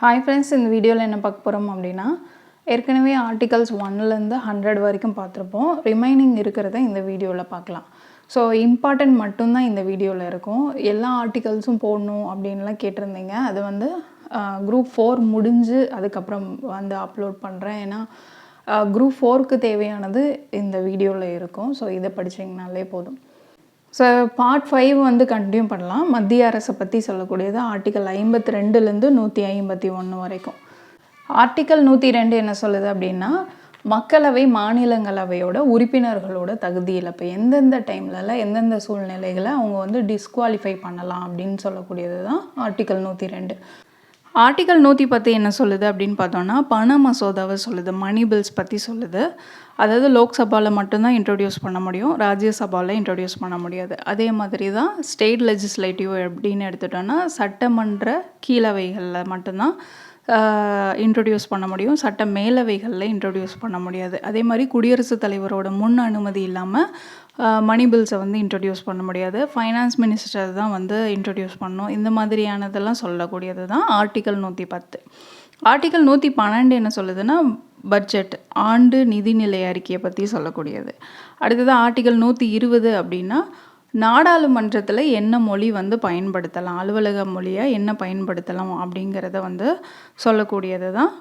Hi friends இந்த வீடியோவில் என்ன பார்க்க போகிறோம் அப்படின்னா ஏற்கனவே ஆர்டிகல்ஸ் ஒன்லேருந்து ஹண்ட்ரட் வரைக்கும் பார்த்துருப்போம். ரிமைனிங் இருக்கிறத இந்த வீடியோவில் பார்க்கலாம். ஸோ இம்பார்ட்டன்ட் மட்டும்தான் இந்த வீடியோவில் இருக்கும். எல்லா ஆர்டிகல்ஸும் போடணும் அப்படின்லாம் கேட்டிருந்தீங்க. அது வந்து குரூப் ஃபோர் முடிஞ்சு அதுக்கப்புறம் வந்து அப்லோட் பண்ணுறேன் ஏன்னா குரூப் ஃபோருக்கு தேவையானது இந்த வீடியோவில் இருக்கும். ஸோ இதை படிச்சிங்கனாலே போதும். ஸோ பார்ட் ஃபைவ் வந்து கண்டினியூ பண்ணலாம். மத்திய அரசை பற்றி சொல்லக்கூடியது ஆர்டிக்கல் ஐம்பத்தி ரெண்டுலேருந்து நூற்றி ஐம்பத்தி ஒன்று வரைக்கும். ஆர்டிக்கல் நூற்றி ரெண்டு என்ன சொல்லுது அப்படின்னா மக்களவை மாநிலங்களவையோட உறுப்பினர்களோட தகுதி இழப்பு எந்தெந்த டைம்லலாம் எந்தெந்த சூழ்நிலைகளை அவங்க வந்து டிஸ்குவாலிஃபை பண்ணலாம் அப்படின்னு சொல்லக்கூடியது தான் ஆர்டிக்கல் நூற்றி ரெண்டு ஆர்டிகல் நூற்றி பத்து என்ன சொல்லுது அப்படின்னு பார்த்தோன்னா பண மசோதாவை சொல்லுது மணி பில்ஸ் பற்றி சொல்லுது. அதாவது லோக்சபாவில் மட்டும்தான் இன்ட்ரடியூஸ் பண்ண முடியும் ராஜ்யசபாவில் இன்ட்ரடியூஸ் பண்ண முடியாது. அதே மாதிரி தான் ஸ்டேட் லெஜிஸ்லேட்டிவ் அப்படின்னு எடுத்துட்டோன்னா சட்டமன்ற கீழவைகளில் மட்டும்தான் இன்ட்ரடியூஸ் பண்ண முடியும். சட்ட மேலவைகளில் இன்ட்ரடியூஸ் பண்ண முடியாது. அதே மாதிரி குடியரசுத் தலைவரோட முன் அனுமதி இல்லாமல் மணி பில்ஸை வந்து இன்ட்ரடியூஸ் பண்ண முடியாது. ஃபைனான்ஸ் மினிஸ்டர் தான் வந்து இன்ட்ரடியூஸ் பண்ணணும் இந்த மாதிரியானதெல்லாம் சொல்லக்கூடியது தான் ஆர்டிக்கல் நூற்றி பத்து. ஆர்டிக்கல் நூற்றி பன்னெண்டு என்ன சொல்லுதுன்னா பட்ஜெட் ஆண்டு நிதிநிலை அறிக்கையை பற்றி சொல்லக்கூடியது. அடுத்தது ஆர்டிக்கல் நூற்றி இருபது அப்படின்னா நாடாளுமன்றத்தில் என்ன மொழி வந்து பயன்படுத்தலாம்? அலுவலக மொழியாக என்ன பயன்படுத்தலாம் அப்படிங்கிறத வந்து சொல்லக்கூடியது தான்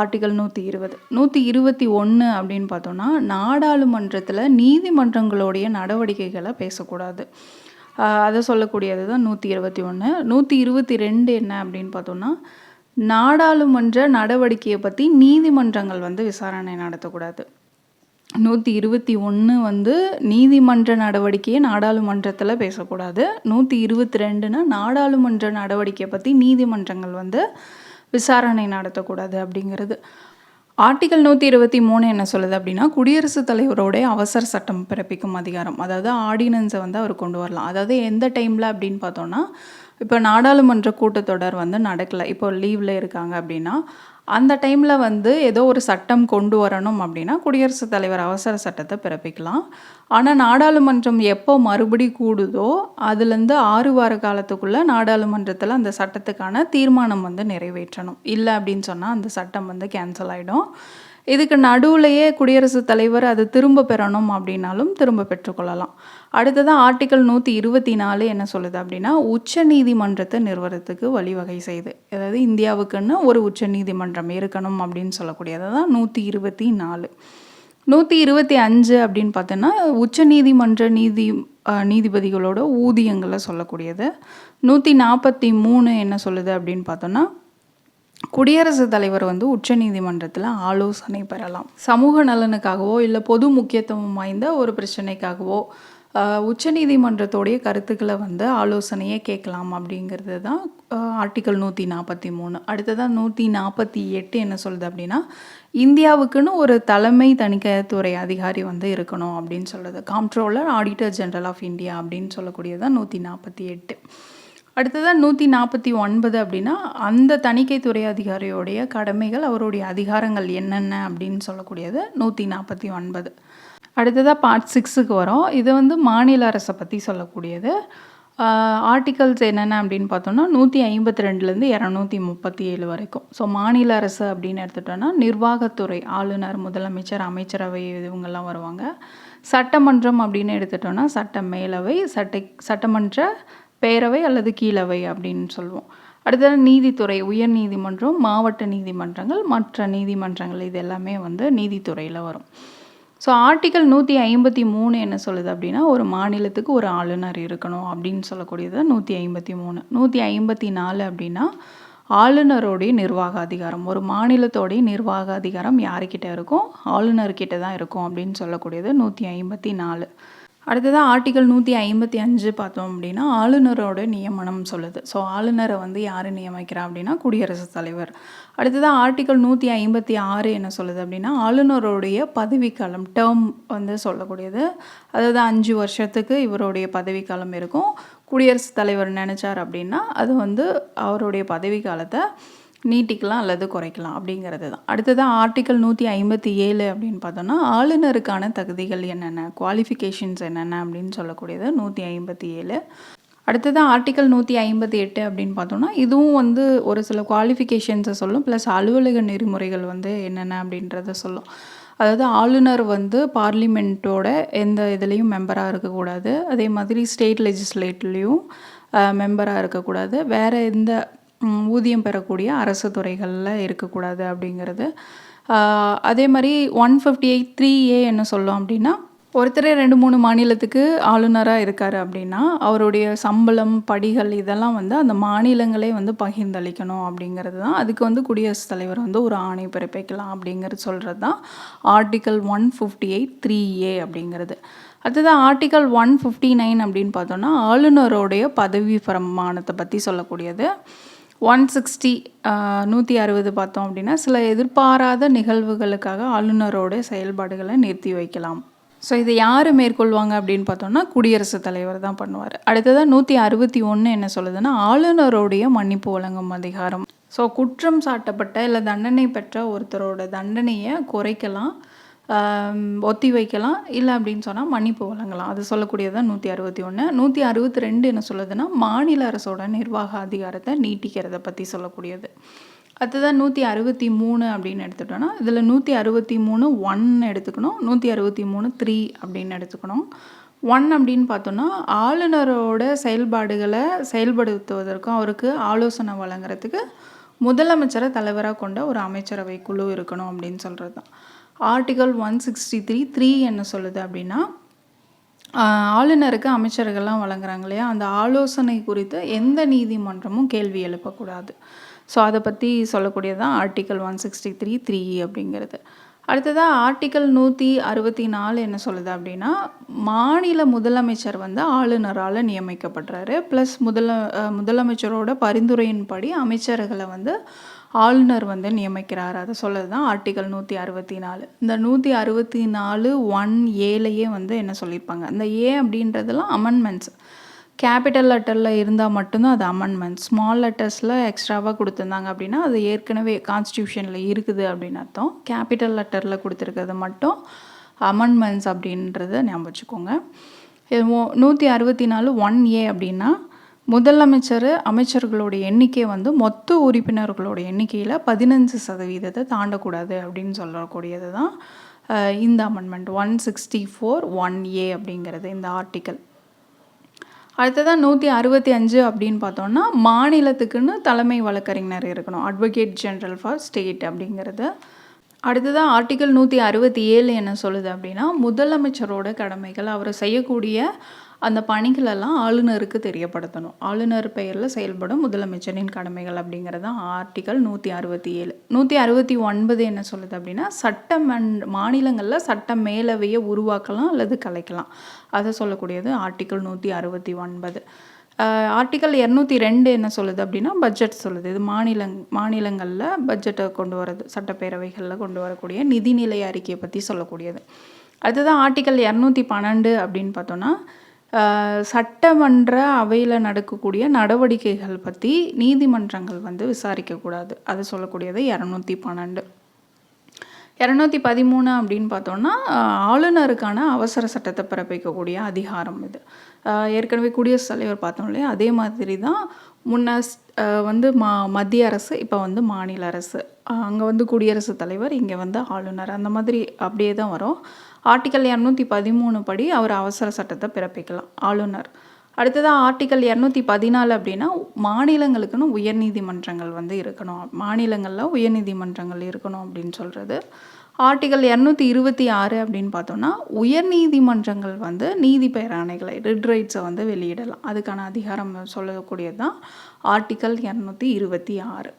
ஆர்டிகல் நூற்றி இருபது. நூற்றி இருபத்தி ஒன்று அப்படின்னு பார்த்தோன்னா நாடாளுமன்றத்தில் நீதிமன்றங்களுடைய நடவடிக்கைகளை பேசக்கூடாது. அதை சொல்லக்கூடியது தான் நூற்றி இருபத்தி ஒன்று நூற்றி இருபத்தி ரெண்டு என்ன அப்படின்னு பார்த்தோன்னா நாடாளுமன்ற நடவடிக்கையை பற்றி நீதிமன்றங்கள் வந்து விசாரணை நடத்தக்கூடாது. நூற்றி இருபத்தி ஒன்று வந்து நீதிமன்ற நடவடிக்கையை நாடாளுமன்றத்தில் பேசக்கூடாது. நூற்றி இருபத்தி ரெண்டுனா நாடாளுமன்ற நடவடிக்கையை பற்றி நீதிமன்றங்கள் வந்து விசாரணை நடத்தக்கூடாது அப்படிங்கிறது. ஆர்டிகல் நூற்றி இருபத்தி மூணு என்ன சொல்லுது அப்படின்னா குடியரசுத் தலைவரோடைய அவசர சட்டம் பிறப்பிக்கும் அதிகாரம் அதாவது ஆர்டினன்ஸை வந்து அவர் கொண்டு வரலாம். அதாவது எந்த டைமில் அப்படின்னு பார்த்தோன்னா இப்போ நாடாளுமன்ற கூட்டத்தொடர் வந்து நடக்கலை. இப்போ லீவில் இருக்காங்க அப்படின்னா அந்த டைமில் வந்து ஏதோ ஒரு சட்டம் கொண்டு வரணும் அப்படின்னா குடியரசுத் தலைவர் அவசர சட்டத்தை பிறப்பிக்கலாம். ஆனால் நாடாளுமன்றம் எப்போ மறுபடி கூடுதோ அதுலேருந்து ஆறு வார காலத்துக்குள்ளே நாடாளுமன்றத்தில் அந்த சட்டத்துக்கான தீர்மானம் வந்து நிறைவேற்றணும். இல்லை அப்படின்னு சொன்னால் அந்த சட்டம் வந்து கேன்சல் ஆகிடும் இதுக்கு நடுவுலையே குடியரசுத் தலைவர் அது திரும்ப பெறணும் அப்படின்னாலும் திரும்ப பெற்றுக்கொள்ளலாம். அடுத்ததான் ஆர்டிக்கல் நூற்றி இருபத்தி நாலு என்ன சொல்லுது அப்படின்னா உச்ச நீதிமன்றத்தை நிறுவனத்துக்கு வழிவகை செய்து. அதாவது இந்தியாவுக்குன்னு ஒரு உச்ச நீதிமன்றம் இருக்கணும் அப்படின்னு சொல்லக்கூடியது. தான் நூற்றி இருபத்தி நாலு. நூற்றி இருபத்தி அஞ்சு அப்படின்னு பார்த்தோன்னா உச்ச நீதிமன்ற நீதி நீதிபதிகளோட ஊதியங்களை சொல்லக்கூடியது. நூற்றி நாற்பத்தி மூணு என்ன சொல்லுது அப்படின்னு பார்த்தோன்னா குடியரசுத் தலைவர் வந்து உச்ச நீதிமன்றத்தில் ஆலோசனை பெறலாம். சமூக நலனுக்காகவோ இல்லை பொது முக்கியத்துவம் வாய்ந்த ஒரு பிரச்சனைக்காகவோ உச்சநீதிமன்றத்தோடைய கருத்துக்களை வந்து ஆலோசனையே கேட்கலாம் அப்படிங்கிறது தான் ஆர்டிக்கல் நூற்றி நாற்பத்தி மூணு. அடுத்ததாக நூற்றி நாற்பத்தி எட்டு என்ன சொல்லுது அப்படின்னா இந்தியாவுக்குன்னு ஒரு தலைமை தணிக்கைத்துறை அதிகாரி வந்து இருக்கணும் அப்படின்னு சொல்லுது. Comptroller auditor general of India அப்படின்னு சொல்லக்கூடியதான் நூற்றி நாற்பத்தி எட்டு. அடுத்ததாக நூற்றி நாற்பத்தி ஒன்பது அப்படின்னா அந்த தணிக்கைத்துறை அதிகாரியோடைய கடமைகள் அவருடைய அதிகாரங்கள் என்னென்ன அப்படின்னு சொல்லக்கூடியது நூற்றி நாற்பத்தி ஒன்பது. அடுத்ததாக பார்ட் சிக்ஸுக்கு வரும். இது வந்து மாநில அரசை பற்றி சொல்லக்கூடியது. ஆர்டிகல்ஸ் என்னென்ன அப்படின்னு பார்த்தோம்னா நூற்றி ஐம்பத்தி ரெண்டுலேருந்து இரநூத்தி முப்பத்தி ஏழு வரைக்கும். ஸோ மாநில அரசு அப்படின்னு எடுத்துட்டோன்னா நிர்வாகத்துறை ஆளுநர் முதலமைச்சர் அமைச்சரவை இவங்கெல்லாம் வருவாங்க. சட்டமன்றம் அப்படின்னு எடுத்துட்டோன்னா சட்ட மேலவை சட்ட சட்டமன்ற பேரவை அல்லது கீழவை அப்படின்னு சொல்லுவோம் அடுத்தது நீதித்துறை உயர் நீதிமன்றம் மாவட்ட நீதிமன்றங்கள் மற்ற நீதிமன்றங்கள் இது எல்லாமே வந்து நீதித்துறையில் வரும். ஸோ ஆர்டிக்கல் நூற்றி ஐம்பத்தி மூணு என்ன சொல்லுது அப்படின்னா ஒரு மாநிலத்துக்கு ஒரு ஆளுநர் இருக்கணும் அப்படின்னு சொல்லக்கூடியது நூற்றி ஐம்பத்தி மூணு. நூற்றி ஐம்பத்தி நாலு அப்படின்னா ஆளுநரோடைய நிர்வாக அதிகாரம் ஒரு மாநிலத்தோடைய நிர்வாக அதிகாரம் யாருக்கிட்ட இருக்கும்? ஆளுநர்கிட்ட தான் இருக்கும் அப்படின்னு சொல்லக்கூடியது நூற்றி ஐம்பத்தி நாலு. அடுத்ததாக ஆர்டிகல் நூற்றி ஐம்பத்தி அஞ்சு பார்த்தோம் அப்படின்னா ஆளுநரோட நியமனம் சொல்லுது. ஸோ ஆளுநரை வந்து யார் நியமிக்கிறா அப்படின்னா குடியரசுத் தலைவர். அடுத்ததாக ஆர்டிகல் நூற்றி ஐம்பத்தி ஆறு என்ன சொல்லுது அப்படின்னா ஆளுநருடைய பதவிக்காலம் டேர்ம் வந்து சொல்லக்கூடியது. அதாவது அஞ்சு வருஷத்துக்கு இவருடைய பதவிக்காலம் இருக்கும். குடியரசுத் தலைவர் நினச்சார் அப்படின்னா அது வந்து அவருடைய பதவிக்காலத்தை நீட்டிக்கலாம் அல்லது குறைக்கலாம் அப்படிங்கிறது தான். அடுத்ததாக ஆர்டிக்கல் நூற்றி ஐம்பத்தி ஏழு அப்படின்னு பார்த்தோன்னா ஆளுநருக்கான தகுதிகள் என்னென்ன? குவாலிஃபிகேஷன்ஸ் என்னென்ன? அப்படின்னு சொல்லக்கூடியது நூற்றி ஐம்பத்தி ஏழு. அடுத்தது ஆர்டிக்கல் நூற்றி ஐம்பத்தி எட்டு அப்படின்னு பார்த்தோம்னா இதுவும் வந்து ஒரு சில குவாலிஃபிகேஷன்ஸை சொல்லும் ப்ளஸ் அலுவலக நெறிமுறைகள் வந்து என்னென்ன அப்படின்றத சொல்லும். அதாவது ஆளுநர் வந்து பார்லிமெண்ட்டோட எந்த இதுலேயும் மெம்பராக இருக்கக்கூடாது. அதே மாதிரி ஸ்டேட் லெஜிஸ்லேட்லேயும் மெம்பராக இருக்கக்கூடாது. வேறு எந்த ஊதியம் பெறக்கூடிய அரசு துறைகளில் இருக்கக்கூடாது அப்படிங்கிறது. அதே மாதிரி one fifty eight three A என்ன சொல்லும் அப்படின்னா ஒருத்தரே ரெண்டு மூணு மாநிலத்துக்கு ஆளுநராக இருக்கார் அப்படின்னா அவருடைய சம்பளம் படிகள் இதெல்லாம் வந்து அந்த மாநிலங்களே வந்து பகிர்ந்தளிக்கணும் அப்படிங்கிறது தான். அதுக்கு வந்து குடியரசுத் தலைவர் வந்து ஒரு ஆணை பிறப்பிக்கலாம் அப்படிங்கிறது சொல்கிறது தான். Article one fifty eight three A அப்படிங்கிறது. அடுத்தது ஆர்டிக்கல் ஒன் ஃபிஃப்டி நைன் அப்படின்னு பார்த்தோன்னா ஆளுநரோடைய பதவி பிரமாணத்தை பற்றி சொல்லக்கூடியது. ஒன் சிக்ஸ்டி நூற்றி அறுபது பார்த்தோம் அப்படின்னா சில எதிர்பாராத நிகழ்வுகளுக்காக ஆளுநரோட செயல்பாடுகளை நிறுத்தி வைக்கலாம். ஸோ இதை யார் மேற்கொள்வாங்க அப்படின்னு பார்த்தோம்னா குடியரசுத் தலைவர் தான் பண்ணுவார். அடுத்ததாக நூற்றி அறுபத்தி ஒன்று என்ன சொல்லுதுன்னா ஆளுநருடைய மன்னிப்பு வழங்கும் அதிகாரம். ஸோ குற்றம் சாட்டப்பட்ட இல்லை தண்டனை பெற்ற ஒருத்தரோட தண்டனையை குறைக்கலாம். ஒத்தி வைக்கலாம். இல்லை அப்படின்னு சொன்னால் மன்னிப்பு வழங்கலாம். அது சொல்லக்கூடியதான் நூற்றி அறுபத்தி ஒன்று நூற்றி அறுபத்தி ரெண்டு என்ன சொல்லுதுன்னா மாநில அரசோட நிர்வாக அதிகாரத்தை நீட்டிக்கிறத பற்றி சொல்லக்கூடியது. அடுத்ததான் நூற்றி அறுபத்தி மூணு அப்படின்னு எடுத்துட்டோன்னா இதில் நூற்றி அறுபத்தி மூணு ஒன் எடுத்துக்கணும். நூற்றி அறுபத்தி மூணு த்ரீ அப்படின்னு எடுத்துக்கணும். ஒன் அப்படின்னு பார்த்தோன்னா ஆளுநரோட செயல்பாடுகளை செயல்படுத்துவதற்கும் அவருக்கு ஆலோசனை வழங்குறதுக்கு முதலமைச்சரை தலைவராக கொண்ட ஒரு அமைச்சரவை குழு இருக்கணும் அப்படின்னு சொல்கிறது தான் article one sixty three three என்ன சொல்லுது அப்படின்னா ஆளுநருக்கு அமைச்சர்கள்லாம் வழங்குறாங்க இல்லையா? அந்த ஆலோசனை குறித்து எந்த நீதிமன்றமும் கேள்வி எழுப்பக்கூடாது. ஸோ அதை பற்றி சொல்லக்கூடியது தான் article one sixty three three அப்படிங்கிறது. அடுத்ததாக ஆர்டிக்கல் நூற்றி அறுபத்தி நாலு என்ன சொல்லுது அப்படின்னா மாநில முதலமைச்சர் வந்து ஆளுநரால் நியமிக்கப்படுறாரு. ப்ளஸ் முதல முதலமைச்சரோட பரிந்துரையின்படி அமைச்சர்களை வந்து ஆளுநர் வந்து நியமிக்கிறார். அதை சொல்லது தான் ஆர்டிக்கல் நூற்றி அறுபத்தி நாலு. இந்த நூற்றி அறுபத்தி நாலு ஒன் ஏலையே வந்து என்ன சொல்லியிருப்பாங்க? அந்த ஏ அப்படின்றதெல்லாம் அமெண்ட்மெண்ட்ஸ் கேபிட்டல் லெட்டரில் இருந்தால் மட்டும்தான் அது அமெண்ட்மெண்ட் ஸ்மால் லெட்டர்ஸில் எக்ஸ்ட்ராவாக கொடுத்துருந்தாங்க அப்படின்னா அது ஏற்கனவே கான்ஸ்டியூஷனில் இருக்குது அப்படின்னு அர்த்தம். கேபிட்டல் லெட்டரில் கொடுத்துருக்கிறது மட்டும் அமெண்ட்மெண்ட்ஸ் அப்படின்றத ஞாபகம் வச்சுக்கோங்க. நூற்றி அறுபத்தி நாலு ஒன் ஏ அப்படின்னா முதலமைச்சர் அமைச்சர்களுடைய எண்ணிக்கை வந்து மொத்த உறுப்பினர்களோட எண்ணிக்கையில் பதினஞ்சு சதவீதத்தை தாண்டக்கூடாது அப்படின்னு சொல்லக்கூடியது தான் இந்த amendment one sixty four one A அப்படிங்கிறது இந்த ஆர்டிக்கல் அடுத்ததாக நூற்றி அறுபத்தி அஞ்சு அப்படின்னு பார்த்தோம்னா மாநிலத்துக்குன்னு தலைமை வழக்கறிஞர் இருக்கணும். அட்வொகேட் ஜென்ரல் ஃபார் ஸ்டேட் அப்படிங்கிறது. அடுத்ததாக ஆர்டிக்கல் நூற்றி அறுபத்தி ஏழு என்ன சொல்லுது அப்படின்னா முதலமைச்சரோட கடமைகள் அவர் செய்யக்கூடிய அந்த பணிகளெல்லாம் ஆளுநருக்கு தெரியப்படுத்தணும். ஆளுநர் பெயரில் செயல்படும் முதலமைச்சரின் கடமைகள் அப்படிங்கிறது தான் ஆர்டிக்கல் நூற்றி அறுபத்தி ஏழு நூற்றி அறுபத்தி ஒன்பது என்ன சொல்லுது அப்படின்னா சட்டம் மாநிலங்களில் சட்ட மேலவையை உருவாக்கலாம் அல்லது கலைக்கலாம். அதை சொல்லக்கூடியது ஆர்டிக்கல் நூற்றி அறுபத்தி ஒன்பது ஆர்டிக்கல் இரநூத்தி ரெண்டு என்ன சொல்லுது அப்படின்னா பட்ஜெட் சொல்லுது. இது மாநிலங் மாநிலங்களில் பட்ஜெட்டை கொண்டு வரது சட்டப்பேரவைகளில் கொண்டு வரக்கூடிய நிதிநிலை அறிக்கையை பற்றி சொல்லக்கூடியது. அடுத்ததான் ஆர்டிக்கல் இரநூத்தி பன்னெண்டு அப்படின்னு பார்த்தோன்னா சட்டமன்ற அவையில் நடக்கக்கூடிய நடவடிக்கைகள் பற்றி நீதிமன்றங்கள் வந்து விசாரிக்கக்கூடாது அது சொல்லக்கூடியது இரநூத்தி பன்னெண்டு. இரநூத்தி பதிமூணு அப்படின்னு பார்த்தோன்னா ஆளுநருக்கான அவசர சட்டத்தை பிறப்பிக்கக்கூடிய அதிகாரம் இது. ஏற்கனவே குடியரசுத் தலைவர் பார்த்தோம் இல்லையா? அதே மாதிரி தான் முன்ன வந்து மா மத்திய அரசு இப்போ வந்து மாநில அரசு. அங்கே வந்து குடியரசுத் தலைவர் இங்கே வந்து ஆளுநர். அந்த மாதிரி அப்படியே தான் வரும். ஆர்டிக்கல் இரநூத்தி பதிமூணு படி அவர் அவசர சட்டத்தை பிறப்பிக்கலாம். ஆளுநர். அடுத்ததாக ஆர்டிக்கல் இரநூத்தி பதினாலு அப்படின்னா மாநிலங்களுக்குன்னு உயர்நீதிமன்றங்கள் வந்து இருக்கணும். மாநிலங்களில் உயர்நீதிமன்றங்கள் இருக்கணும் அப்படின்னு சொல்கிறது ஆர்டிக்கல் இரநூத்தி இருபத்தி ஆறு அப்படின்னு பார்த்தோம்னா உயர்நீதிமன்றங்கள் வந்து நீதி பேராணைகளை ரிட் ரைட்ஸை வந்து வெளியிடலாம். அதுக்கான அதிகாரம் சொல்லக்கூடியது தான் ஆர்டிக்கல் இரநூத்தி இருபத்தி ஆறு.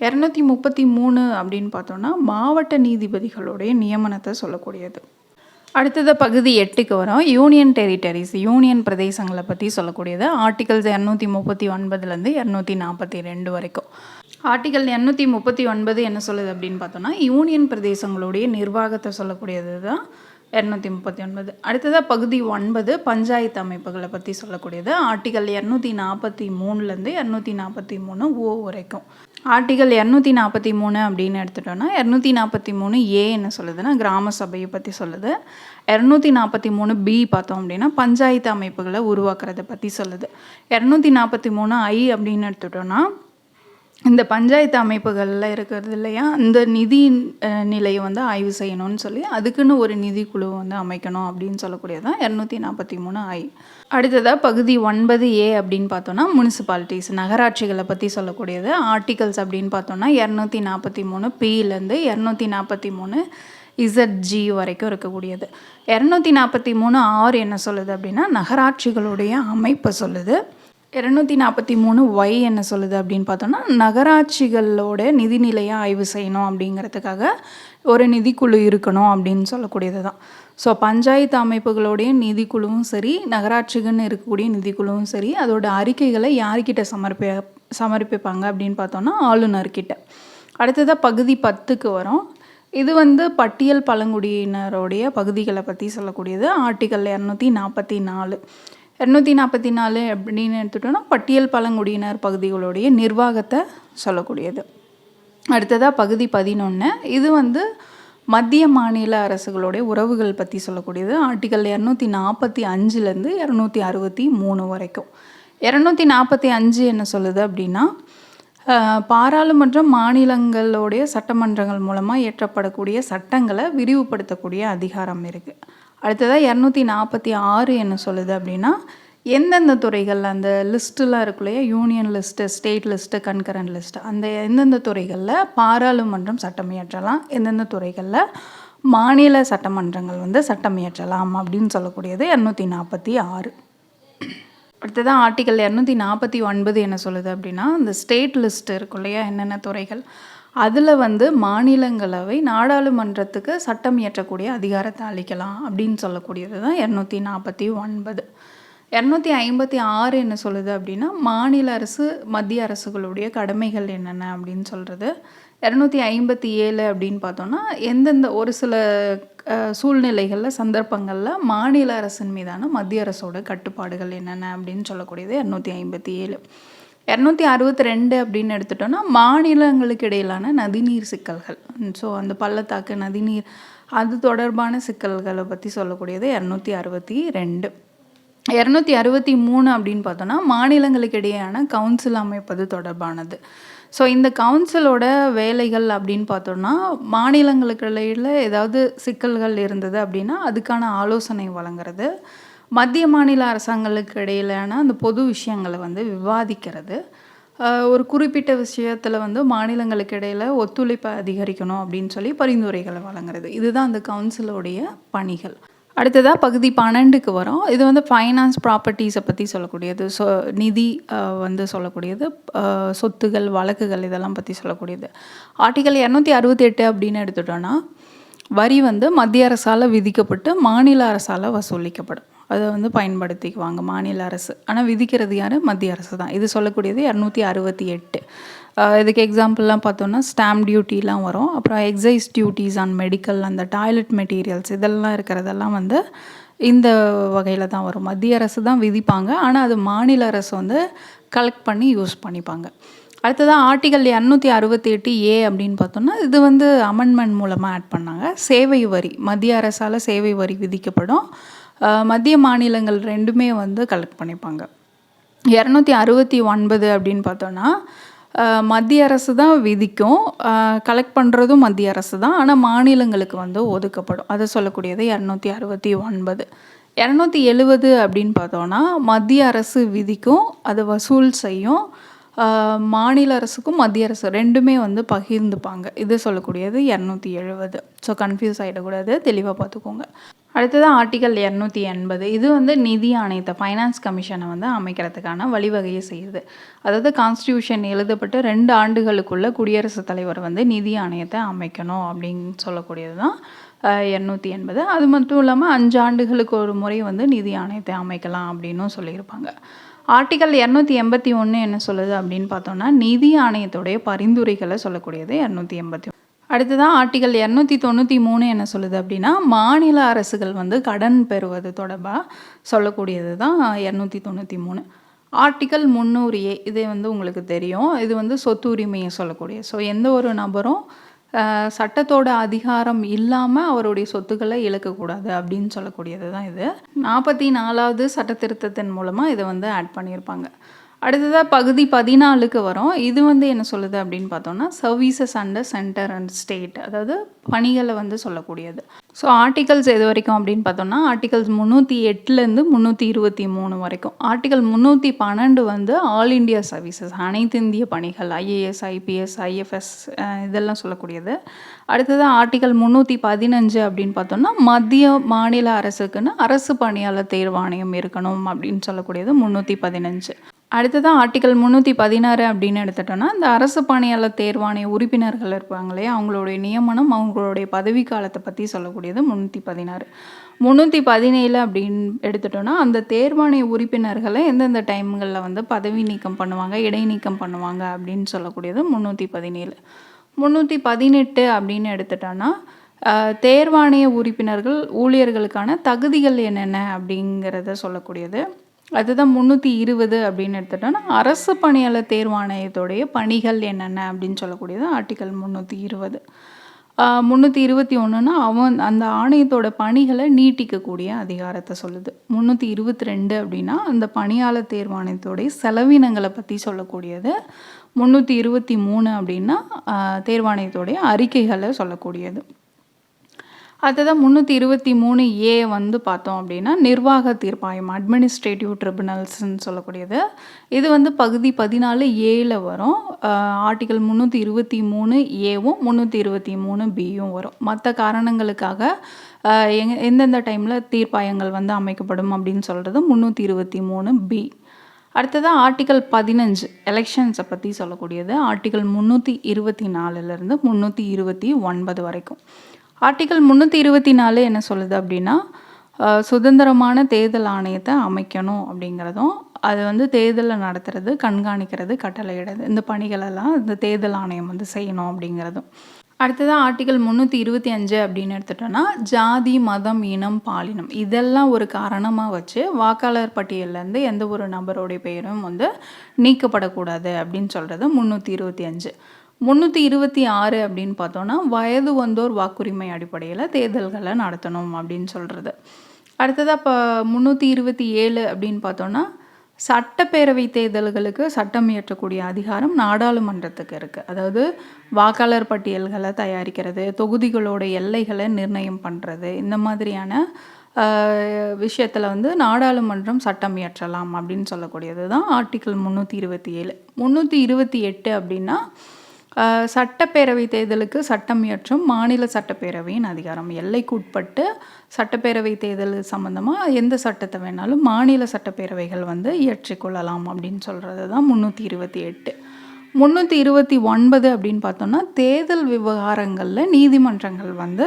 இரநூத்தி முப்பத்தி மூணு அப்படின்னு பார்த்தோம்னா மாவட்ட நீதிபதிகளுடைய நியமனத்தை சொல்லக்கூடியது. அடுத்தது பகுதி எட்டுக்கு வரோம். யூனியன் டெரிட்டரிஸ் யூனியன் பிரதேசங்களை பற்றி சொல்லக்கூடியது ஆர்டிகல்ஸ் இரநூத்தி முப்பத்தி ஒன்பதுலேருந்து இரநூத்தி நாற்பத்தி ரெண்டு வரைக்கும். ஆர்டிகல் இரநூத்தி முப்பத்தி ஒன்பது என்ன சொல்லுது அப்படின்னு பார்த்தோம்னா யூனியன் பிரதேசங்களுடைய நிர்வாகத்தை சொல்லக்கூடியது தான் இரநூத்தி முப்பத்தி ஒன்பது. அடுத்ததாக பகுதி ஒன்பது பஞ்சாயத்து அமைப்புகளை பற்றி சொல்லக்கூடியது ஆர்டிகல் இரநூத்தி நாற்பத்தி மூணுலேருந்து இரநூத்தி நாற்பத்தி மூணு ஓ வரைக்கும். ஆர்டிகல் இரநூத்தி நாற்பத்தி மூணு அப்படின்னு எடுத்துட்டோன்னா இரநூத்தி நாற்பத்தி மூணு ஏ என்ன சொல்லுதுன்னா கிராம சபையை பற்றி சொல்லுது. இரநூத்தி நாற்பத்தி மூணு பி பார்த்தோம் அப்படின்னா பஞ்சாயத்து அமைப்புகளை உருவாக்குறதை பற்றி சொல்லுது. இரநூத்தி நாற்பத்தி மூணு ஐ அப்படின்னு எடுத்துட்டோன்னா இந்த பஞ்சாயத்து அமைப்புகளில் இருக்கிறது இல்லையா? இந்த நிதி நிலையை வந்து ஆய்வு செய்யணும்னு சொல்லி அதுக்குன்னு ஒரு நிதிக்குழு வந்து அமைக்கணும் அப்படின்னு சொல்லக்கூடியது தான் இரநூத்தி நாற்பத்தி மூணு ஐ அடுத்ததாக பகுதி ஒன்பது ஏ அப்படின்னு பார்த்தோன்னா முனிசிபாலிட்டிஸ் நகராட்சிகளை பற்றி சொல்லக்கூடியது. ஆர்டிகல்ஸ் அப்படின்னு பார்த்தோன்னா இரநூத்தி நாற்பத்தி மூணு பியிலேருந்து இரநூத்தி நாற்பத்தி மூணு இசட்ஜி வரைக்கும் இருக்கக்கூடியது. இரநூத்தி நாற்பத்தி மூணு ஆறு என்ன சொல்லுது அப்படின்னா நகராட்சிகளுடைய அமைப்பை சொல்லுது. இரநூத்தி நாற்பத்தி மூணு ஒய் என்ன சொல்லுது அப்படின்னு பார்த்தோன்னா நகராட்சிகளோட நிதிநிலையை ஆய்வு செய்யணும் அப்படிங்கிறதுக்காக ஒரு நிதிக்குழு இருக்கணும் அப்படின்னு சொல்லக்கூடியது தான் ஸோ பஞ்சாயத்து அமைப்புகளுடைய நிதிக்குழுவும் சரி நகராட்சிகள்னு இருக்கக்கூடிய நிதிக்குழுவும் சரி அதோட அறிக்கைகளை யார்கிட்ட சமர்ப்பி சமர்ப்பிப்பாங்க அப்படின்னு பார்த்தோன்னா ஆளுநர்கிட்ட. அடுத்ததாக பகுதி பத்துக்கு வரும். இது வந்து பட்டியல் பழங்குடியினருடைய பகுதிகளை பற்றி சொல்லக்கூடியது. ஆர்டிகல் இரநூத்தி நாற்பத்தி நாலு. இரநூத்தி நாற்பத்தி நாலு அப்படின்னு எடுத்துட்டோம்னா பட்டியல் பழங்குடியினர் பகுதிகளுடைய நிர்வாகத்தை சொல்லக்கூடியது. அடுத்ததாக பகுதி பதினொன்று இது வந்து மத்திய மாநில அரசுகளுடைய உறவுகள் பற்றி சொல்லக்கூடியது. ஆர்டிகல் இரநூத்தி நாற்பத்தி அஞ்சுலேருந்து இரநூத்தி அறுபத்தி மூணு வரைக்கும். இரநூத்தி நாற்பத்தி அஞ்சு என்ன சொல்லுது அப்படின்னா பாராளுமன்றம் மாநிலங்களுடைய சட்டமன்றங்கள் மூலமாக இயற்றப்படக்கூடிய சட்டங்களை விரிவுபடுத்தக்கூடிய அதிகாரம் இருக்குது அடுத்ததாக இரநூத்தி நாற்பத்தி ஆறு என்ன சொல்லுது அப்படின்னா எந்தெந்த துறைகள் அந்த லிஸ்ட்டுலாம் இருக்கு இல்லையா? Union list state list concurrent list அந்த எந்தெந்த துறைகளில் பாராளுமன்றம் சட்டம் இயற்றலாம் எந்தெந்த துறைகளில் மாநில சட்டமன்றங்கள் வந்து சட்டம் இயற்றலாம் அப்படின்னு சொல்லக்கூடியது இரநூத்தி நாற்பத்தி ஆறு. அடுத்ததான் ஆர்டிக்கல் இரநூத்தி நாற்பத்தி ஒன்பது என்ன சொல்லுது அப்படின்னா இந்த ஸ்டேட் லிஸ்ட் இருக்கும் இல்லையா? என்னென்ன துறைகள்? அதில் வந்து மாநிலங்களவை நாடாளுமன்றத்துக்கு சட்டம் இயற்றக்கூடிய அதிகாரத்தை அளிக்கலாம் அப்படின்னு சொல்லக்கூடியது தான் இரநூத்தி நாற்பத்தி ஒன்பது. இரநூத்தி ஐம்பத்தி ஆறு என்ன சொல்லுது அப்படின்னா மாநில அரசு மத்திய அரசுகளுடைய கடமைகள் என்னென்ன அப்படின்னு சொல்கிறது இரநூத்தி ஐம்பத்தி ஏழு அப்படின்னு பார்த்தோன்னா எந்தெந்த ஒரு சில சூழ்நிலைகளில் சந்தர்ப்பங்களில் மாநில அரசின் மீதான மத்திய அரசோட கட்டுப்பாடுகள் என்னென்ன அப்படின்னு சொல்லக்கூடியது இரநூத்தி ஐம்பத்தி ஏழு. இரநூத்தி அறுபத்தி ரெண்டு அப்படின்னு எடுத்துட்டோம்னா மாநிலங்களுக்கு இடையிலான நதிநீர் சிக்கல்கள். ஸோ அந்த பள்ளத்தாக்கு நதிநீர் அது தொடர்பான சிக்கல்களை பற்றி சொல்லக்கூடியது இரநூத்தி அறுபத்தி ரெண்டு. இரநூத்தி அறுபத்தி மூணு அப்படின்னு பார்த்தோன்னா மாநிலங்களுக்கு இடையேயான கவுன்சில் அமைப்பது தொடர்பானது. ஸோ இந்த கவுன்சிலோட வேலைகள் அப்படின்னு பார்த்தோன்னா மாநிலங்களுக்கு இடையில் ஏதாவது சிக்கல்கள் இருந்தது அப்படின்னா அதுக்கான ஆலோசனை வழங்குறது. மத்திய மாநில அரசாங்கங்களுக்கு இடையிலான அந்த பொது விஷயங்களை வந்து விவாதிக்கிறது. ஒரு குறிப்பிட்ட விஷயத்தில் வந்து மாநிலங்களுக்கு இடையில் ஒத்துழைப்பை அதிகரிக்கணும் அப்படின்னு சொல்லி பரிந்துரைகளை வழங்குறது. இதுதான் அந்த கவுன்சிலோடைய பணிகள். அடுத்ததாக பகுதி பன்னெண்டுக்கு வரும். இது வந்து ஃபைனான்ஸ் ப்ராப்பர்ட்டிஸை பற்றி சொல்லக்கூடியது சொ நிதி வந்து சொல்லக்கூடியது சொத்துகள் வழக்குகள் இதெல்லாம் பற்றி சொல்லக்கூடியது. ஆர்டிகல் இரநூத்தி அறுபத்தி எட்டு அப்படின்னு எடுத்துட்டோன்னா வரி வந்து மத்திய அரசால் விதிக்கப்பட்டு மாநில அரசால் வசூலிக்கப்படும். அதை வந்து பயன்படுத்திக்குவாங்க மாநில அரசு. ஆனால் விதிக்கிறது யார்? மத்திய அரசு தான். இது சொல்லக்கூடியது இரநூத்தி அறுபத்தி எட்டு. இதுக்கு எக்ஸாம்பிள்லாம் பார்த்தோன்னா ஸ்டாம்ப் டியூட்டிலாம் வரும். அப்புறம் எக்ஸைஸ் டியூட்டிஸ் ஆன் மெடிக்கல் அந்த டாய்லெட் மெட்டீரியல்ஸ் இதெல்லாம் இருக்கிறதெல்லாம் வந்து இந்த வகையில் தான் வரும். மத்திய அரசு தான் விதிப்பாங்க. ஆனால் அது மாநில அரசு வந்து கலெக்ட் பண்ணி யூஸ் பண்ணிப்பாங்க. அடுத்ததான் ஆர்டிகல் இரநூத்தி அறுபத்தி எட்டு ஏ அப்படின்னு பார்த்தோம்னா இது வந்து அமெண்ட்மெண்ட் மூலமாக ஆட் பண்ணாங்க. சேவை வரி மத்திய அரசால் சேவை வரி விதிக்கப்படும். மத்திய மாநிலங்கள் ரெண்டுமே வந்து கலெக்ட் பண்ணிப்பாங்க. இரநூத்தி அறுபத்தி ஒன்பது அப்படின்னு பார்த்தோன்னா மத்திய அரசு தான் விதிக்கும். கலெக்ட் பண்ணுறதும் மத்திய அரசு தான். ஆனால் மாநிலங்களுக்கு வந்து ஒதுக்கப்படும். அதை சொல்லக்கூடியது இரநூத்தி அறுபத்தி ஒன்பது. இரநூத்தி எழுவது அப்படின்னு பார்த்தோன்னா மத்திய அரசு விதிக்கும் அதை வசூல் செய்யும். மாநில அரசுக்கும் மத்திய அரசு ரெண்டுமே வந்து பகிர்ந்துப்பாங்க. இது சொல்லக்கூடியது இரநூத்தி எழுபது. ஸோ கன்ஃபியூஸ் ஆகிடக்கூடாது தெளிவாக பார்த்துக்கோங்க. அடுத்தது ஆர்டிகல் இரநூத்தி எண்பது. இது வந்து நிதி ஆணையத்தை ஃபைனான்ஸ் கமிஷனை வந்து அமைக்கிறதுக்கான வழிவகையை செய்யுது. அதாவது கான்ஸ்டியூஷன் எழுதப்பட்டு ரெண்டு ஆண்டுகளுக்குள்ளே குடியரசுத் தலைவர் வந்து நிதி ஆணையத்தை அமைக்கணும் அப்படின்னு சொல்லக்கூடியது தான் இரநூத்தி எண்பது. அது மட்டும் இல்லாமல் அஞ்சு ஆண்டுகளுக்கு ஒரு முறை வந்து நிதி ஆணையத்தை அமைக்கலாம் அப்படின்னும் சொல்லியிருப்பாங்க. ஆர்டிகல் இரநூத்தி எண்பத்தி ஒன்று என்ன சொல்லுது அப்படின்னு பார்த்தோம்னா நிதி ஆணையத்துடைய பரிந்துரைகளை சொல்லக்கூடியது இரநூத்தி எண்பத்தி அடுத்ததான் ஆர்டிகல் இரநூத்தி தொண்ணூற்றி மூணு என்ன சொல்லுது அப்படின்னா மாநில அரசுகள் வந்து கடன் பெறுவது தொடர்பாக சொல்லக்கூடியது தான் இரநூத்தி தொண்ணூற்றி மூணு. ஆர்டிக்கல் முந்நூறு ஏ இது வந்து உங்களுக்கு தெரியும். இது வந்து சொத்து உரிமையை சொல்லக்கூடிய ஸோ எந்த ஒரு நபரும் சட்டத்தோட அதிகாரம் இல்லாமல் அவருடைய சொத்துக்களை இழக்கக்கூடாது அப்படின்னு சொல்லக்கூடியது தான் இது. நாற்பத்தி நாலாவது சட்ட திருத்தத்தின் மூலமாக இதை வந்து ஆட் பண்ணியிருப்பாங்க. அடுத்ததாக பகுதி பதினாலுக்கு வரும். இது வந்து என்ன சொல்லுது அப்படின்னு பார்த்தோம்னா services under centre and state அதாவது பணிகளை வந்து சொல்லக்கூடியது. ஸோ ஆர்டிகல்ஸ் எது வரைக்கும் அப்படின்னு பார்த்தோம்னா ஆர்டிகல்ஸ் முந்நூற்றி எட்டுலேருந்து முந்நூற்றி இருபத்தி மூணு வரைக்கும். ஆர்டிகல் முந்நூற்றி பன்னெண்டு வந்து ஆல் இண்டியா சர்வீசஸ் அனைத்து இந்திய பணிகள் ஐஏஎஸ் ஐபிஎஸ் ஐஎஃப்எஸ் இதெல்லாம் சொல்லக்கூடியது. அடுத்தது ஆர்டிகல் முந்நூற்றி பதினஞ்சு அப்படின்னு பார்த்தோம்னா மத்திய மாநில அரசுக்குன்னு அரசு பணியாளர் தேர்வாணையம் இருக்கணும் அப்படின்னு சொல்லக்கூடியது முந்நூற்றி பதினஞ்சு. அடுத்ததான் ஆர்டிக்கல் முந்நூற்றி பதினாறு அப்படின்னு எடுத்துட்டோன்னா இந்த அரசு பணியாளர் தேர்வாணைய உறுப்பினர்கள் இருப்பாங்க இல்லையா? அவங்களுடைய நியமனம் அவங்களுடைய பதவி காலத்தை பற்றி சொல்லக்கூடியது முந்நூற்றி பதினாறு. முந்நூற்றி பதினேழு அப்படின்னு எடுத்துட்டோன்னா அந்த தேர்வாணைய உறுப்பினர்களை எந்தெந்த டைம்களில் வந்து பதவி நீக்கம் பண்ணுவாங்க இடைநீக்கம் பண்ணுவாங்க அப்படின்னு சொல்லக்கூடியது முந்நூற்றி பதினேழு. முந்நூற்றி பதினெட்டு அப்படின்னு எடுத்துட்டோன்னா தேர்வாணைய உறுப்பினர்கள் ஊழியர்களுக்கான தகுதிகள் என்னென்ன அப்படிங்கிறத சொல்லக்கூடியது. அதுதான் முந்நூற்றி இருபது அப்படின்னு எடுத்துட்டோன்னா அரசு பணியாளர் தேர்வாணையத்துடைய பணிகள் என்னென்ன அப்படின்னு சொல்லக்கூடியது ஆர்டிக்கல் முந்நூற்றி இருபது. முந்நூற்றி இருபத்தி ஒன்றுனா அவன் அந்த ஆணையத்தோட பணிகளை நீட்டிக்கக்கூடிய அதிகாரத்தை சொல்லுது. முந்நூற்றி இருபத்தி ரெண்டு அப்படின்னா அந்த பணியாளர் தேர்வாணையத்தோடைய செலவினங்களை பற்றி சொல்லக்கூடியது. முந்நூற்றி இருபத்தி மூணு அப்படின்னா தேர்வாணையத்தோடைய அறிக்கைகளை சொல்லக்கூடியது. அடுத்ததான் முந்நூற்றி இருபத்தி மூணு ஏ வந்து பார்த்தோம் அப்படின்னா நிர்வாக தீர்ப்பாயம் அட்மினிஸ்ட்ரேட்டிவ் ட்ரிபுனல்ஸ்ன்னு சொல்லக்கூடியது. இது வந்து பகுதி பதினாலு ஏல வரும். ஆர்டிகல் முந்நூற்றி இருபத்தி மூணு ஏவும் முந்நூற்றி இருபத்தி மூணு பியும் வரும். மற்ற காரணங்களுக்காக எங் எந்தெந்த டைமில் தீர்ப்பாயங்கள் வந்து அமைக்கப்படும் அப்படின்னு சொல்கிறது முந்நூற்றி இருபத்தி மூணு பி. அடுத்ததாக ஆர்டிகல் பதினஞ்சு எலெக்ஷன்ஸை பற்றி சொல்லக்கூடியது. ஆர்டிகல் முந்நூற்றி இருபத்தி நாலுலேருந்து முந்நூற்றி இருபத்தி ஒன்பது வரைக்கும். ஆர்டிகல் முந்நூற்றி இருபத்தி நாலு என்ன சொல்லுது அப்படின்னா சுதந்திரமான தேர்தல் ஆணையத்தை அமைக்கணும் அப்படிங்கிறதும் அது வந்து தேர்தலை நடத்துறது கண்காணிக்கிறது கட்டளையிடுறது இந்த பணிகளெல்லாம் இந்த தேர்தல் ஆணையம் வந்து செய்யணும் அப்படிங்கிறதும். அடுத்ததாக ஆர்டிகல் முந்நூற்றி இருபத்தி அஞ்சு அப்படின்னு எடுத்துட்டோன்னா ஜாதி மதம் இனம் பாலினம் இதெல்லாம் ஒரு காரணமாக வச்சு வாக்காளர் பட்டியலேருந்து எந்த ஒரு நபருடைய பெயரும் வந்து நீக்கப்படக்கூடாது அப்படின்னு சொல்கிறது முந்நூற்றி இருபத்தி அஞ்சு. முந்நூற்றி இருபத்தி ஆறு அப்படின்னு பார்த்தோன்னா வயது வந்தோர் வாக்குரிமை அடிப்படையில் தேர்தல்களை நடத்தணும் அப்படின்னு சொல்கிறது அடுத்ததாக இப்போ முந்நூற்றி இருபத்தி ஏழு அப்படின்னு பார்த்தோன்னா சட்டப்பேரவை தேர்தல்களுக்கு சட்டம் இயற்றக்கூடிய அதிகாரம் நாடாளுமன்றத்துக்கு இருக்குது அதாவது வாக்காளர் பட்டியல்களை தயாரிக்கிறது தொகுதிகளோட எல்லைகளை நிர்ணயம் பண்ணுறது இந்த மாதிரியான விஷயத்தில் வந்து நாடாளுமன்றம் சட்டம் இயற்றலாம் அப்படின்னு சொல்லக்கூடியது தான் ஆர்டிக்கிள் முந்நூற்றி இருபத்தி ஏழு. முந்நூற்றி இருபத்தி எட்டு அப்படின்னா சட்டப்பேரவை தேர்தலுக்கு சட்டம் இயற்றும் மாநில சட்டப்பேரவையின் அதிகாரம். எல்லைக்குட்பட்டு சட்டப்பேரவை தேர்தல் சம்மந்தமாக எந்த சட்டத்தை வேணாலும் மாநில சட்டப்பேரவைகள் வந்து இயற்றிக்கொள்ளலாம் அப்படின்னு சொல்கிறது தான் முந்நூற்றி இருபத்தி எட்டு. முந்நூற்றி இருபத்தி ஒன்பது அப்படின்னு பார்த்தோம்னா தேர்தல் விவகாரங்களில் நீதிமன்றங்கள் வந்து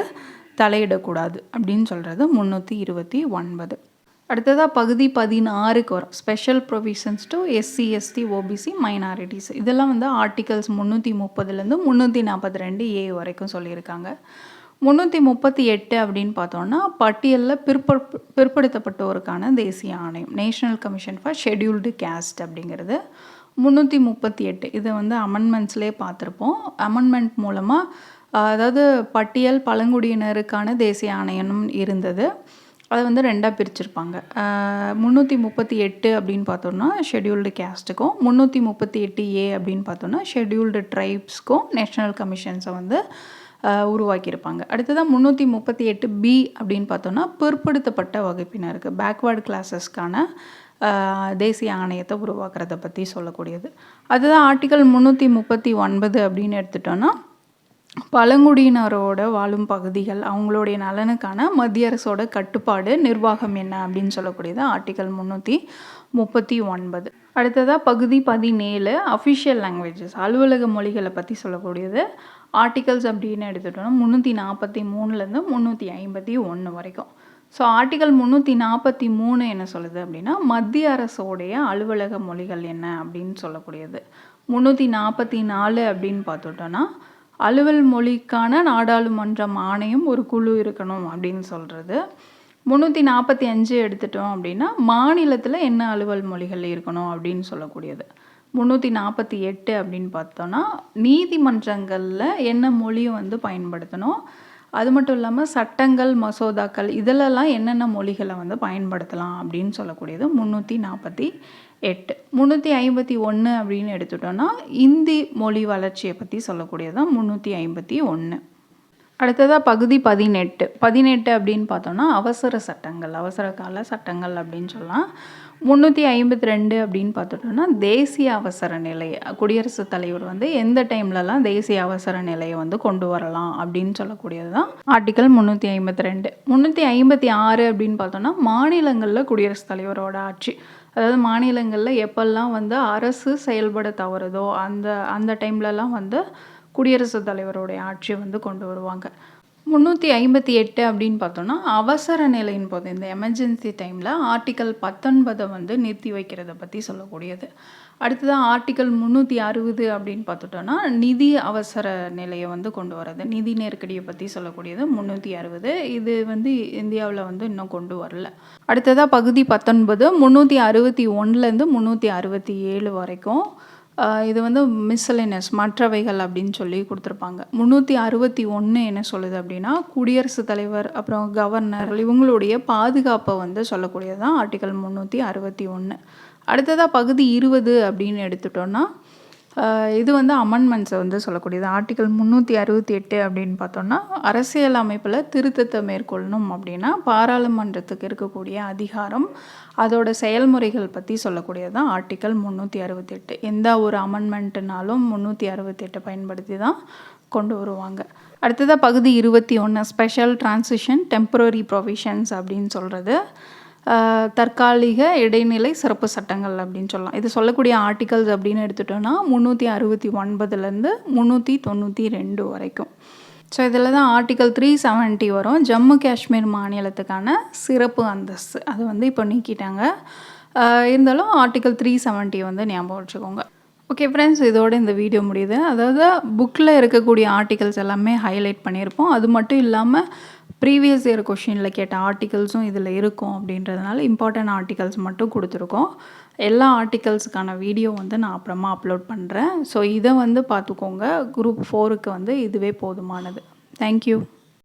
தலையிடக்கூடாது அப்படின்னு சொல்கிறது முந்நூற்றி இருபத்தி ஒன்பது. அடுத்ததாக பகுதி பதினாறுக்கு வரும். Special provisions to SC ST OBC minorities இதெல்லாம் வந்து ஆர்டிகல்ஸ் முந்நூற்றி முப்பதுலேருந்து முந்நூற்றி நாற்பத்தி ரெண்டு ஏ வரைக்கும் சொல்லியிருக்காங்க. முந்நூற்றி முப்பத்தி எட்டு அப்படின்னு பார்த்தோம்னா பட்டியலில் பிற்ப பிற்படுத்தப்பட்டோருக்கான தேசிய ஆணையம் national commission for scheduled caste அப்படிங்கிறது. முந்நூற்றி முப்பத்தி எட்டு இதை வந்து அமெண்ட்மெண்ட்ஸ்லேயே பார்த்துருப்போம். அமெண்ட்மெண்ட் மூலமாக அதாவது பட்டியல் பழங்குடியினருக்கான தேசிய ஆணையமும் இருந்தது. அதை வந்து ரெண்டாக பிரிச்சிருப்பாங்க. முந்நூற்றி முப்பத்தி எட்டு அப்படின்னு பார்த்தோன்னா ஷெட்யூல்டு கேஸ்ட்டுக்கும் முந்நூற்றி முப்பத்தி எட்டு ஏ அப்படின்னு பார்த்தோன்னா ஷெட்யூல்டு ட்ரைப்ஸ்க்கும் நேஷ்னல் கமிஷன்ஸை வந்து உருவாக்கியிருப்பாங்க. அடுத்ததாக முந்நூற்றி முப்பத்தி எட்டு பி அப்படின்னு பார்த்தோன்னா பிற்படுத்தப்பட்ட வகுப்பினருக்கு பேக்வேர்டு கிளாஸஸ்க்கான தேசிய ஆணையத்தை உருவாக்குறத பற்றி சொல்லக்கூடியது. அதுதான் ஆர்டிகல் முந்நூற்றி முப்பத்தி ஒன்பது அப்படின்னு எடுத்துட்டோன்னா பழங்குடியினரோட வாழும் பகுதிகள் அவங்களுடைய நலனுக்கான மத்திய அரசோட கட்டுப்பாடு நிர்வாகம் என்ன அப்படின்னு சொல்லக்கூடியது ஆர்டிகல் முந்நூற்றி முப்பத்தி ஒன்பது. அடுத்ததாக பகுதி பதினேழு அஃபிஷியல் லாங்குவேஜஸ் அலுவலக மொழிகளை பற்றி சொல்லக்கூடியது ஆர்டிகல்ஸ் அப்படின்னு எடுத்துட்டோம்னா முந்நூற்றி நாற்பத்தி மூணுலேருந்து முந்நூற்றி ஐம்பத்தி ஒன்று வரைக்கும். ஸோ ஆர்டிகல் முந்நூற்றி நாற்பத்தி மூணு என்ன சொல்லுது அப்படின்னா மத்திய அரசோடைய அலுவலக மொழிகள் என்ன அப்படின்னு சொல்லக்கூடியது. முந்நூற்றி நாற்பத்தி நாலு அப்படின்னு பார்த்துட்டோன்னா அலுவல் மொழிக்கான நாடாளுமன்றம் ஆணையம் ஒரு குழு இருக்கணும் அப்படின்னு சொல்கிறது முந்நூற்றி நாற்பத்தி அஞ்சு எடுத்துட்டோம் அப்படின்னா மாநிலத்தில் என்ன அலுவல் மொழிகள் இருக்கணும் அப்படின்னு சொல்லக்கூடியது. முந்நூற்றி நாற்பத்தி எட்டு அப்படின்னு பார்த்தோன்னா நீதிமன்றங்களில் என்ன மொழியை வந்து பயன்படுத்தணும்? அது மட்டும் இல்லாமல் சட்டங்கள் மசோதாக்கள் இதிலெல்லாம் என்னென்ன மொழிகளை வந்து பயன்படுத்தலாம் அப்படின்னு சொல்லக்கூடியது முந்நூற்றி நாற்பத்தி எட்டு. முந்நூற்றி ஐம்பத்தி ஒன்று அப்படின்னு எடுத்துட்டோன்னா இந்தி மொழி வளர்ச்சியை பற்றி சொல்லக்கூடியது தான் முந்நூற்றி ஐம்பத்தி ஒன்று அடுத்ததாக பகுதி பதினெட்டு. பதினெட்டு அப்படின்னு பார்த்தோன்னா அவசர சட்டங்கள் அவசர கால சட்டங்கள் அப்படின்னு சொல்லலாம். முந்நூற்றி ஐம்பத்தி ரெண்டு அப்படின்னு பார்த்துட்டோம்னா தேசிய அவசர நிலை. குடியரசுத் தலைவர் வந்து எந்த டைம்லலாம் தேசிய அவசர நிலையை வந்து கொண்டு வரலாம் அப்படின்னு சொல்லக்கூடியது தான் ஆர்டிக்கல் முந்நூற்றி ஐம்பத்தி ரெண்டு. முந்நூற்றி ஐம்பத்தி ஆறு அப்படின்னு பார்த்தோன்னா மாநிலங்களில் குடியரசுத் தலைவரோட ஆட்சி. அதாவது மாநிலங்களில் எப்பெல்லாம் வந்து அரசு செயல்பட தவறுதோ அந்த அந்த டைம்லலாம் வந்து குடியரசுத் தலைவருடைய ஆட்சியை வந்து கொண்டு வருவாங்க. முந்நூற்றி ஐம்பத்தி எட்டு அப்படின்னு பார்த்தோன்னா அவசர நிலையின் போது இந்த எமர்ஜென்சி டைமில் ஆர்டிக்கல் பத்தொன்பதை வந்து நிறுத்தி வைக்கிறத பற்றி சொல்லக்கூடியது. அடுத்ததான் ஆர்டிக்கல் முந்நூற்றி அறுபது அப்படின்னு பார்த்துட்டோன்னா நிதி அவசர நிலையை வந்து கொண்டு வரது நிதி நெருக்கடியை பற்றி சொல்லக்கூடியது முந்நூற்றி அறுபது. இது வந்து இந்தியாவில் வந்து இன்னும் கொண்டு வரல. அடுத்ததாக பகுதி பத்தொன்பது முந்நூற்றி அறுபத்தி ஒன்றுலேருந்து முந்நூற்றி அறுபத்தி ஏழு வரைக்கும் இது வந்து மிஸ்லினஸ் மற்றவைகள் அப்படின்னு சொல்லி கொடுத்துருப்பாங்க. முந்நூற்றி அறுபத்தி ஒன்று என்ன சொல்லுது அப்படின்னா குடியரசுத் தலைவர் அப்புறம் கவர்னர் இவங்களுடைய பாதுகாப்பை வந்து சொல்லக்கூடியது தான் ஆர்டிக்கல் முந்நூற்றி அறுபத்தி ஒன்று அடுத்ததாக பகுதி இருபது அப்படின்னு எடுத்துட்டோன்னா இது வந்து அமெண்ட்மெண்ட்ஸை வந்து சொல்லக்கூடியது. ஆர்டிக்கல் முந்நூற்றி அறுபத்தி எட்டு அப்படின்னு பார்த்தோன்னா அரசியல் அமைப்பில் திருத்தத்தை மேற்கொள்ளணும் அப்படின்னா பாராளுமன்றத்துக்கு இருக்கக்கூடிய அதிகாரம் அதோட செயல்முறைகள் பற்றி சொல்லக்கூடியது தான் ஆர்டிக்கல் முந்நூற்றி அறுபத்தெட்டு எந்த ஒரு அமெண்ட்மெண்ட்டுனாலும் முந்நூற்றி அறுபத்தெட்டை பயன்படுத்தி தான் கொண்டு வருவாங்க. அடுத்ததாக பகுதி இருபத்தி ஒன்று ஸ்பெஷல் டிரான்சிஷன் டெம்பரரி ப்ரொவிஷன்ஸ் அப்படின்னு சொல்கிறது தற்காலிக இடைநிலை சிறப்பு சட்டங்கள் அப்படின்னு சொல்லலாம். இது சொல்லக்கூடிய ஆர்டிகல்ஸ் அப்படின்னு எடுத்துட்டோன்னா முந்நூற்றி அறுபத்தி ஒன்பதுலேருந்து முந்நூற்றி தொண்ணூற்றி ரெண்டு வரைக்கும். ஸோ இதில் தான் ஆர்டிக்கல் த்ரீ செவன்ட்டி வரும். ஜம்மு காஷ்மீர் மாநிலத்துக்கான சிறப்பு அந்தஸ்து. அது வந்து இப்போ நீக்கிட்டாங்க. இருந்தாலும் ஆர்டிக்கல் த்ரீ செவன்ட்டி வந்து ஞாபகம் வச்சுக்கோங்க. ஓகே ஃப்ரெண்ட்ஸ் இதோட இந்த வீடியோ முடியுது. அதாவது புக்கில் இருக்கக்கூடிய ஆர்டிகல்ஸ் எல்லாமே ஹைலைட் பண்ணியிருப்போம். அது மட்டும் இல்லாமல் ப்ரீவியஸ் இயர் கொஷினில் கேட்ட ஆர்டிகல்ஸும் இதில் இருக்கும் அப்படின்றதுனால இம்பார்ட்டன்ட் ஆர்டிகல்ஸ் மட்டும் கொடுத்துருக்கோம். எல்லா ஆர்டிகல்ஸுக்கான வீடியோ வந்து நான் அப்புறமா அப்லோட் பண்ணுறேன் ஸோ இதை வந்து பார்த்துக்கோங்க. குரூப் ஃபோருக்கு வந்து இதுவே போதுமானது. தேங்க்யூ